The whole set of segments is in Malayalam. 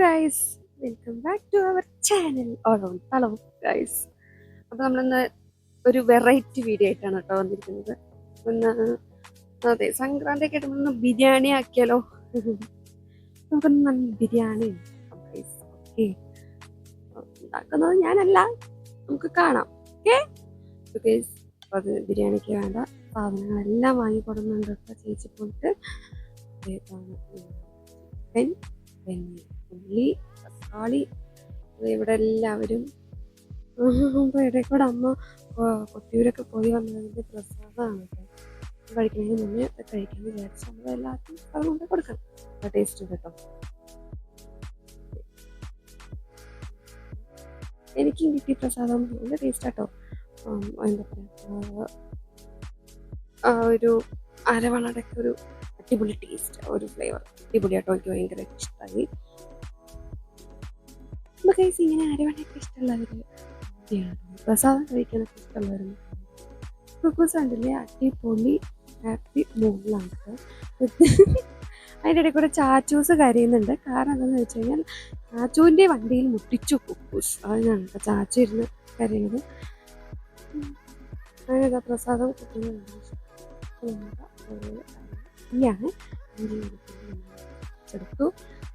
Guys welcome back to our channel on hello guys അപ്പോൾ നമ്മളിന്ന് ഒരു വെറൈറ്റി വീഡിയോ ആയിട്ടാണ് കേട്ടോ വന്നിരിക്കുന്നത്. ഒന്ന് അതെ സംക്രാന്തി ഒക്കെ ആയിട്ട് ഒന്ന് ബിരിയാണി ആക്കിയാലോ? നമുക്കൊന്ന് നല്ല ബിരിയാണി ഗൈസ് ഓക്കെ. ഉണ്ടാക്കുന്നത് ഞാനല്ല നമുക്ക് കാണാം. ഓക്കെ? അപ്പോൾ അത് ബിരിയാണിക്ക് വേണ്ട സാധനങ്ങളെല്ലാം വാങ്ങി കൊടുക്കുന്നുണ്ട് ചേച്ചി പോയിട്ട്. ചിക്കൻ പിന്നെ ഉള്ളി തക്കാളി ഇവിടെ എല്ലാവരും. അപ്പോൾ ഇടയിൽ കൂടെ അമ്മ കൊട്ടിയൂരൊക്കെ പോയി വന്നതിന്റെ പ്രസാദമാണ് കഴിക്കണമെങ്കിൽ മുന്നേ കഴിക്കാൻ വിചാരിച്ചു നമ്മൾ എല്ലാവർക്കും അത് കൊണ്ട് കൊടുക്കാം ടേസ്റ്റ് കേട്ടോ. എനിക്കും കിട്ടി പ്രസാദം നല്ല ടേസ്റ്റ് ആട്ടോ എന്താ പറയുക ഒരു അരവണടക്ക ഒരു അടിപൊളി ടേസ്റ്റ് ഒരു ഫ്ലേവർ അടിപൊളിയാട്ടോ എനിക്ക് ഭയങ്കര ഇഷ്ടമായി അപ്പൊ കൈസ് ഇങ്ങനെ ആരുവാണൊക്കെ ഇഷ്ടമുള്ളവര് പ്രസാദം കഴിക്കാനൊക്കെ ഇഷ്ടമുള്ളവരും. കുക്കൂസ് കണ്ടില്ലേ? അടിപൊളി ഹാപ്പി മൂഡിലാണ് അതിന്റെ ഇടയിൽ കൂടെ ചാച്ചൂസ് കരയുന്നുണ്ട്. കാരണം എന്താണെന്ന് വെച്ച് കഴിഞ്ഞാൽ ചാച്ചുവിന്റെ വണ്ടിയിൽ മുട്ടിച്ചു കുക്കൂസ് അതിനാണ് ചാച്ചു ഇരുന്ന് കരയുന്നത്. അങ്ങനെ പ്രസാദം കിട്ടുന്നുണ്ട്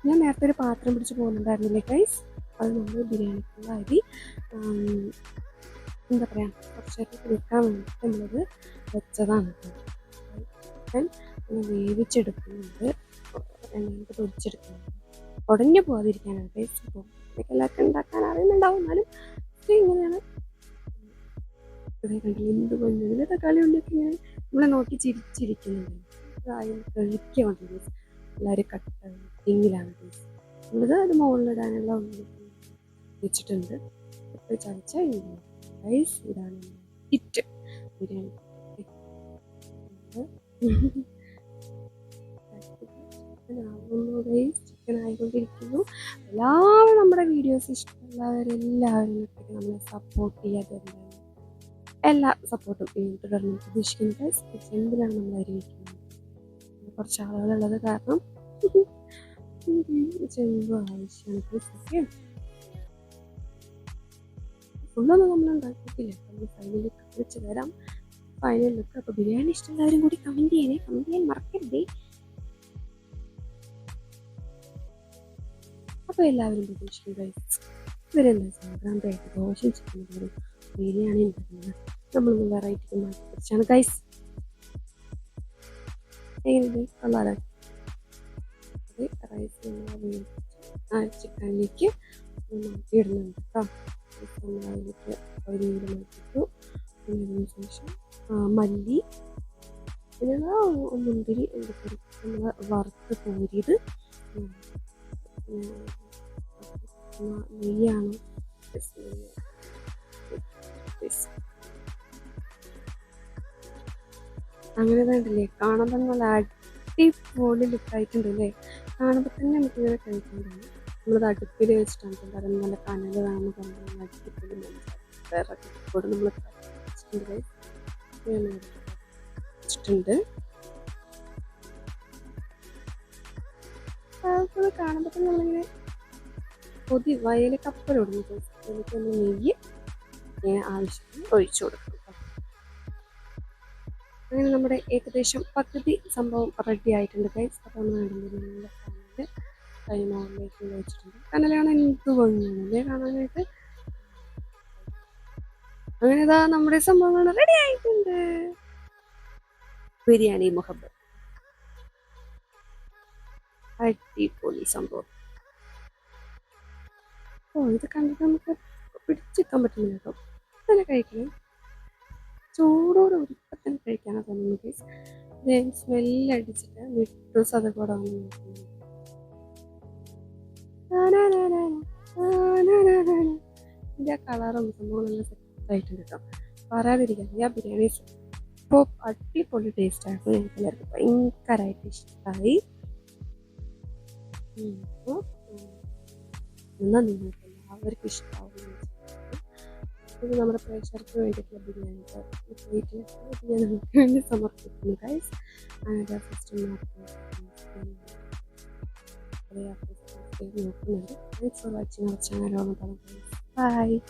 ഞാൻ നേരത്തെ ഒരു പാത്രം പിടിച്ച് പോകുന്നുണ്ടായിരുന്നില്ലേ അത് നമ്മൾ ബിരിയാണിക്കുള്ള അരി എന്താ പറയുക കുറച്ചേരത്തേക്ക് വെക്കാൻ വേണ്ടിയിട്ട് നമ്മളത് വെച്ചതാണ് ചിക്കൻ ഒന്ന് വേവിച്ചെടുക്കുന്നുണ്ട്. എണ്ണയിൽ പൊടിച്ചെടുക്കുന്നുണ്ട് ഉടഞ്ഞു പോകാതിരിക്കാനാണ് ടേസ്റ്റ് പോകും എല്ലാവർക്കും ഉണ്ടാക്കാൻ അറിയുന്നുണ്ടാവും. എന്നാലും ഇങ്ങനെയാണ്. കണ്ടില്ല എന്ത് കൊഞ്ഞില്ല തക്കാളി ഉണ്ടൊക്കെ ഇങ്ങനെ നമ്മളെ നോക്കി ചിരിച്ചിരിക്കുന്നുണ്ട്. അതായത് കഴിക്കുക വേണ്ടി എല്ലാവരും കട്ടിങ്ങിലാണ് നമ്മളിത് അത് മുകളിലിടാനുള്ള ഉള്ളി വെച്ചിട്ടുണ്ട്. ഇപ്പോൾ ചതച്ച റൈസ് ഇതാണ് ഇറ്റ് ബിരിയാണി. ഗൈസ് ചിക്കൻ ആയിക്കൊണ്ടിരിക്കുന്നു. എല്ലാവരും നമ്മുടെ വീഡിയോസ് ഇഷ്ടമുള്ളവരെല്ലാവരും ഇട്ടിട്ട് നമ്മളെ സപ്പോർട്ട് ചെയ്യാതെ എല്ലാ സപ്പോർട്ടും തുടർന്ന് പ്രതീക്ഷിക്കുന്നു ഗൈസ് എന്തിനാണ് നമ്മൾ അറിയിക്കുന്നത് കുറച്ച് ആളുകളുള്ളത് കാരണം. ചെമ്പ് ആവശ്യമാണ്. ഓക്കെ? ഫുള്ളൊന്നും നമ്മൾ ഉണ്ടാക്കിയിട്ടില്ല നമ്മൾ ഫൈനൽ ലുക്ക് വെച്ച് തരാം. ഫൈനൽ ലുക്ക് അപ്പോൾ ബിരിയാണി ഇഷ്ടമുള്ളവരും കൂടി കമന്റ് ചെയ്യണേ. കമന്റ് ചെയ്യാൻ മറക്കരുതേ. അപ്പോൾ എല്ലാവരും പ്രതീക്ഷിക്കും ഗൈസ് ഇവരെന്താ ദോശ ബിരിയാണി ഉണ്ടാക്കുന്നത് നമ്മളൊന്ന് വെറൈറ്റി മാറ്റി ഗൈസ് അത് റൈസ് ചിക്കനിലേക്ക് മാറ്റി ഇടുന്നുണ്ട് ശേഷം മല്ലി പിന്നെ മുന്തിരി എന്തൊക്കെ നമ്മൾ വറുത്ത് കോരിയത്. നെയ്യാണ്. അങ്ങനെ വേണ്ടല്ലേ കാണുമ്പോൾ നല്ല അടിപൊളി ലുക്കായിട്ടുണ്ട് അല്ലേ? കാണുമ്പോൾ തന്നെ നമുക്ക് ഇങ്ങനെ കഴിക്കാൻ തോന്നും. നമ്മളത് അടുപ്പിൽ വെച്ചിട്ടാണ് കാരണം നല്ല കനൽ കാണുമ്പോൾ അടുപ്പിൽ വേറെ കൂടെ നമ്മൾ വെച്ചിട്ടുണ്ട് കാണുമ്പോൾ തന്നെ നമ്മളിങ്ങനെ കൊതി വയൽ കപ്പലോടുന്നു നമ്മൾ നെയ്യ് ആവശ്യത്തിന് ഒഴിച്ചു കൊടുക്കും. അങ്ങനെ നമ്മുടെ ഏകദേശം പകുതി സംഭവം റെഡി ആയിട്ടുണ്ട് ഗൈസ് അപ്പോൾ നമ്മൾ കണ്ടില്ലേ നമ്മുടെ കൈ മുകളിലേക്ക് വെച്ചിട്ടുണ്ട് കാണാനായിട്ട്. അങ്ങനെ ഇതാ നമ്മുടെ സംഭവങ്ങൾ റെഡി ആയിട്ടുണ്ട്. ബിരിയാണി മുഹബത്ത്. അടിപൊളി സംഭവം. ഓ ഇത് കണ്ടിട്ട് നമുക്ക് പിടിച്ചെടുക്കാൻ പറ്റുന്നില്ല കേട്ടോ. തന്നെ കഴിക്കണം. ചൂടോടെ ഇപ്പം തന്നെ കഴിക്കാനാണ് തോന്നുന്നത് സ്മെല്ലടിച്ചിട്ട് വിട്ടു അത് കൂടെ വന്ന് നോക്കുന്നു ഇതിന്റെ കളറും സംഭവം നല്ല സെറ്റായിട്ടുണ്ട് കേട്ടോ. പറയാതിരിക്കാം ഞാൻ ബിരിയാണി ഇപ്പോൾ അടിപൊളി ടേസ്റ്റ് ആയിരുന്നു ഞങ്ങൾക്ക് എല്ലാവർക്കും ഭയങ്കരമായിട്ട് ഇഷ്ടമായി അപ്പോൾ എന്നാൽ നിങ്ങൾക്ക് എല്ലാവർക്കും ഇഷ്ടമാവും ഇത് നമ്മുടെ പ്രേക്ഷകർക്ക് വേണ്ടിയിട്ടുള്ള ബിരിയാണി പ്ലേറ്റിൽ ഞാൻ നിങ്ങൾക്ക് വേണ്ടി സമർപ്പിക്കുന്നു ഗൈസ് ഫസ്റ്റ് いうのを行うので、それは違うチャンネルをまた見ます。バイ。